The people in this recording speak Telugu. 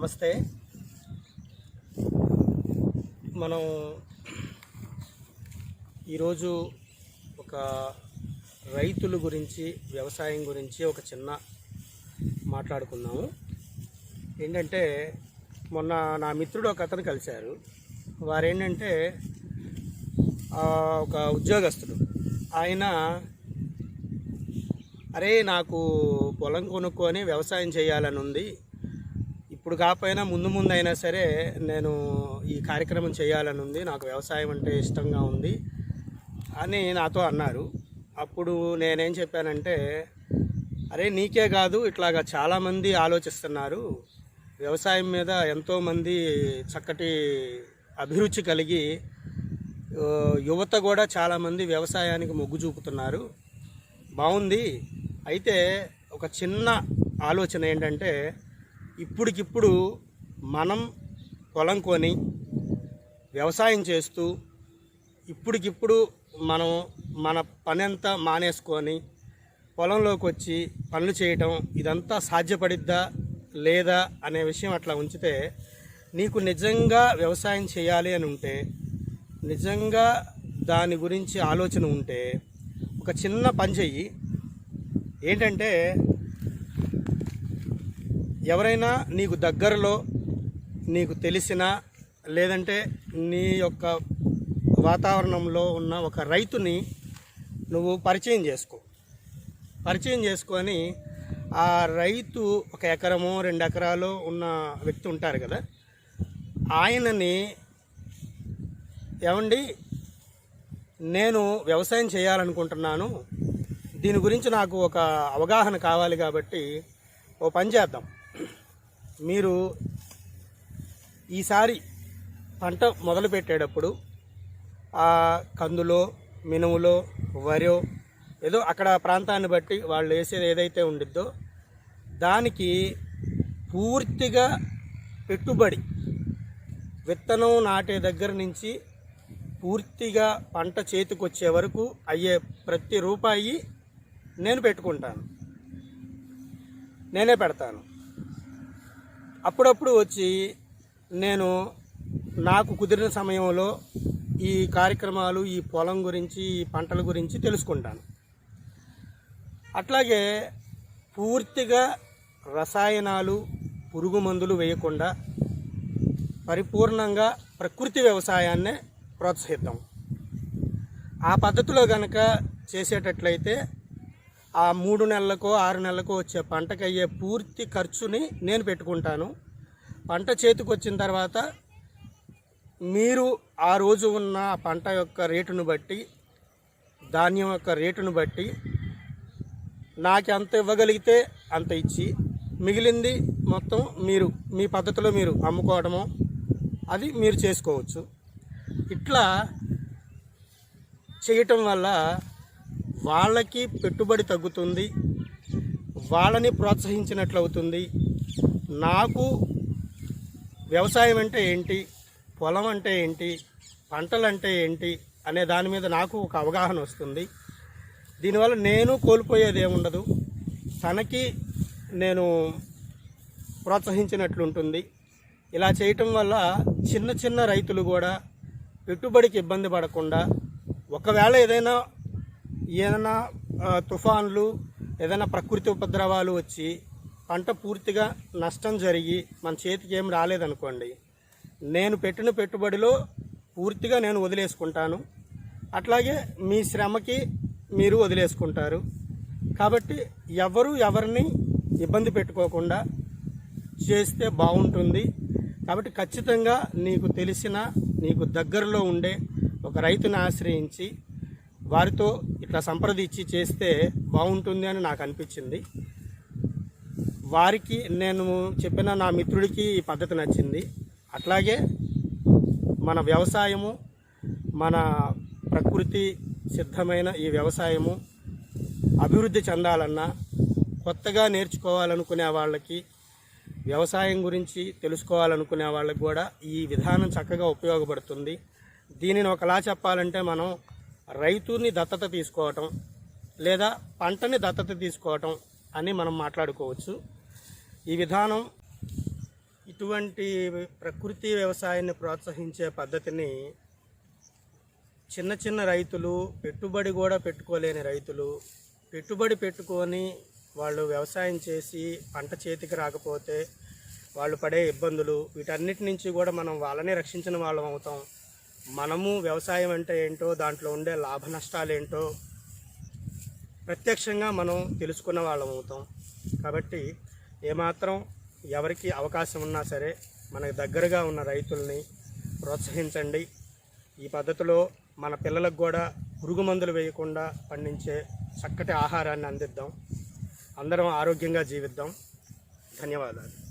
నమస్తే. మనం ఈరోజు ఒక రైతుల గురించి వ్యవసాయం గురించి ఒక చిన్న మాట్లాడుకుందాము. ఏంటంటే మొన్న నా మిత్రుడు ఒక అతను కలిశారు. వారేంటంటే ఒక ఉద్యోగస్తుడు. ఆయన అరే నాకు పొలం కొనుక్కొని వ్యవసాయం చేయాలని ఉంది ఇప్పుడు కాకపోయినా ముందు ముందు అయినా సరే నేను ఈ కార్యక్రమం చేయాలని ఉంది. నాకు వ్యవసాయం అంటే ఇష్టంగా ఉంది అని నాతో అన్నారు. అప్పుడు నేనేం చెప్పానంటే అరే నీకే కాదు ఇట్లాగా చాలామంది ఆలోచిస్తున్నారు. వ్యవసాయం మీద ఎంతోమంది చక్కటి అభిరుచి కలిగి యువత కూడా చాలామంది వ్యవసాయానికి మొగ్గు చూపుతున్నారు. బాగుంది. అయితే ఒక చిన్న ఆలోచన ఏంటంటే ఇప్పటికిప్పుడు మనం పొలం కొని వ్యవసాయం చేస్తూ ఇప్పటికిప్పుడు మనం మన పని అంతా మానేసుకొని పొలంలోకి వచ్చి పనులు చేయటం ఇదంతా సాధ్యపడిద్దా లేదా అనే విషయం అట్లా ఉంచితే నీకు నిజంగా వ్యవసాయం చేయాలి అని ఉంటే నిజంగా దాని గురించి ఆలోచన ఉంటే ఒక చిన్న పని చెయ్యి. ఏంటంటే ఎవరైనా నీకు దగ్గరలో నీకు తెలిసిన లేదంటే నీ యొక్క వాతావరణంలో ఉన్న ఒక రైతుని నువ్వు పరిచయం చేసుకో. పరిచయం చేసుకొని ఆ రైతు ఒక ఎకరమో రెండు ఎకరాలు ఉన్న వ్యక్తి ఉంటారు కదా ఆయనని ఏమండి నేను వ్యవసాయం చేయాలనుకుంటున్నాను దీని గురించి నాకు ఒక అవగాహన కావాలి కాబట్టి ఓ పని చేద్దాం. మీరు ఈసారి పంట మొదలు పెట్టేటప్పుడు ఆ కందులో మినుములో వరో ఏదో అక్కడ ప్రాంతాన్ని బట్టి వాళ్ళు వేసేది ఏదైతే ఉండిద్దో దానికి పూర్తిగా పెట్టుబడి విత్తనం నాటే దగ్గర నుంచి పూర్తిగా పంట చేతికొచ్చే వరకు అయ్యే ప్రతి రూపాయి నేను పెట్టుకుంటాను. నేనే పెడతాను. అప్పుడప్పుడు వచ్చి నేను నాకు కుదిరిన సమయంలో ఈ కార్యక్రమాలు ఈ పొలం గురించి ఈ పంటల గురించి తెలుసుకుంటాను. అట్లాగే పూర్తిగా రసాయనాలు పురుగు మందులు వేయకుండా పరిపూర్ణంగా ప్రకృతి వ్యవసాయాన్నే ప్రోత్సహిద్దాం. ఆ పద్ధతిలో కనుక చేసేటట్లయితే ఆ మూడు నెలలకో ఆరు నెలలకో వచ్చే పంటకు అయ్యే పూర్తి ఖర్చుని నేను పెట్టుకుంటాను. పంట చేతికి వచ్చిన తర్వాత మీరు ఆ రోజు ఉన్న పంట యొక్క రేటును బట్టి ధాన్యం యొక్క రేటును బట్టి నాకు ఎంత ఇవ్వగలిగితే అంత ఇచ్చి మిగిలింది మొత్తం మీరు మీ పద్ధతిలో మీరు అమ్ముకోవడమో అది మీరు చేసుకోవచ్చు. ఇట్లా చేయటం వల్ల వాళ్ళకి పెట్టుబడి తగ్గుతుంది వాళ్ళని ప్రోత్సహించినట్లు అవుతుంది నాకు వ్యవసాయం అంటే ఏంటి పొలం అంటే ఏంటి పంటలు అంటే ఏంటి అనే దాని మీద నాకు ఒక అవగాహన వస్తుంది. దీనివల్ల నేను కోల్పోయేది ఏముండదు. తనకి నేను ప్రోత్సహించినట్లు ఉంటుంది ఇలా చేయటం వల్ల చిన్న చిన్న రైతులు కూడా పెట్టుబడికి ఇబ్బంది పడకుండా ఒకవేళ ఏదైనా ఏదైనా తుఫాన్లు ఏదైనా ప్రకృతి ఉపద్రవాలు వచ్చి పంట పూర్తిగా నష్టం జరిగి మన చేతికి ఏం రాలేదనుకోండి నేను పెట్టిన పెట్టుబడిలో పూర్తిగా నేను వదిలేసుకుంటాను. అట్లాగే మీ శ్రమకి మీరు వదిలేసుకుంటారు. కాబట్టి ఎవరు ఎవరిని ఇబ్బంది పెట్టుకోకుండా చేస్తే బాగుంటుంది. కాబట్టి ఖచ్చితంగా నీకు తెలిసిన నీకు దగ్గరలో ఉండే ఒక రైతుని ఆశ్రయించి వారితో ఇట్లా సంప్రదించి చేస్తే బాగుంటుంది అని నాకు అనిపించింది. వారికి నేను చెప్పిన నా మిత్రుడికి ఈ పద్ధతి నచ్చింది. అట్లాగే మన వ్యవసాయము మన ప్రకృతి సిద్ధమైన ఈ వ్యవసాయము అభివృద్ధి చెందాలన్నా కొత్తగా నేర్చుకోవాలనుకునే వాళ్ళకి వ్యవసాయం గురించి తెలుసుకోవాలనుకునే వాళ్ళకి కూడా ఈ విధానం చక్కగా ఉపయోగపడుతుంది. దీనిని ఒకలా చెప్పాలంటే మనం రైతుని దత్తత తీసుకోవటం లేదా పంటని దత్తత తీసుకోవటం అని మనం మాట్లాడుకోవచ్చు. ఈ విధానం ఇటువంటి ప్రకృతి వ్యవసాయాన్ని ప్రోత్సహించే పద్ధతిని చిన్న చిన్న రైతులు పెట్టుబడి కూడా పెట్టుకోలేని రైతులు పెట్టుబడి పెట్టుకొని వాళ్ళు వ్యవసాయం చేసి పంట చేతికి రాకపోతే వాళ్ళు పడే ఇబ్బందులు వీటన్నిటి నుంచి కూడా మనం వాళ్ళని రక్షించిన వాళ్ళం అవుతాం. మనము వ్యవసాయం అంటే ఏంటో దాంట్లో ఉండే లాభ నష్టాలు ఏంటో ప్రత్యక్షంగా మనం తెలుసుకున్న వాళ్ళం అవుతాం. కాబట్టి ఏమాత్రం ఎవరికి అవకాశం ఉన్నా సరే మనకు దగ్గరగా ఉన్న రైతుల్ని ప్రోత్సహించండి. ఈ పద్ధతిలో మన పిల్లలకు కూడా పురుగు మందులు వేయకుండా పండించే చక్కటి ఆహారాన్ని అందిద్దాం. అందరం ఆరోగ్యంగా జీవిద్దాం. ధన్యవాదాలు.